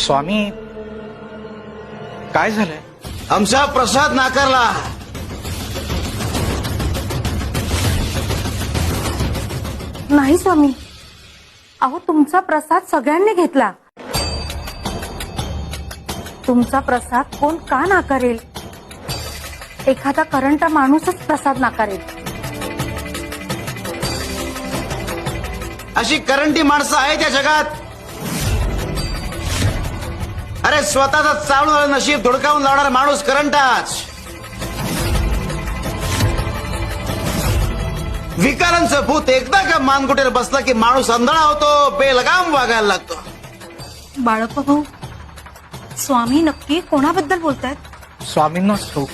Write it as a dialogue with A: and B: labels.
A: स्वामी काय झालंय?
B: आमचा प्रसाद नाकारला.
C: नाही स्वामी. अहो तुमचा प्रसाद सगळ्यांनी घेतला. तुमचा प्रसाद कोण का नाकारेल? एखादा करंटा माणूसच प्रसाद नाकारेल.
B: अशी करंटी माणसं आहेत या जगात. अरे स्वतःचा चालून नशीब धुडकावून लावणारा माणूस करंटाच. विकारांचं भूत एकदा का मानकुटीवर बसला की माणूस आंधळा होतो बेलगाम वागायला लागतो.
C: बाळप्पा भाऊ स्वामी नक्की कोणाबद्दल बोलतायत?
A: स्वामींनाच ठाऊक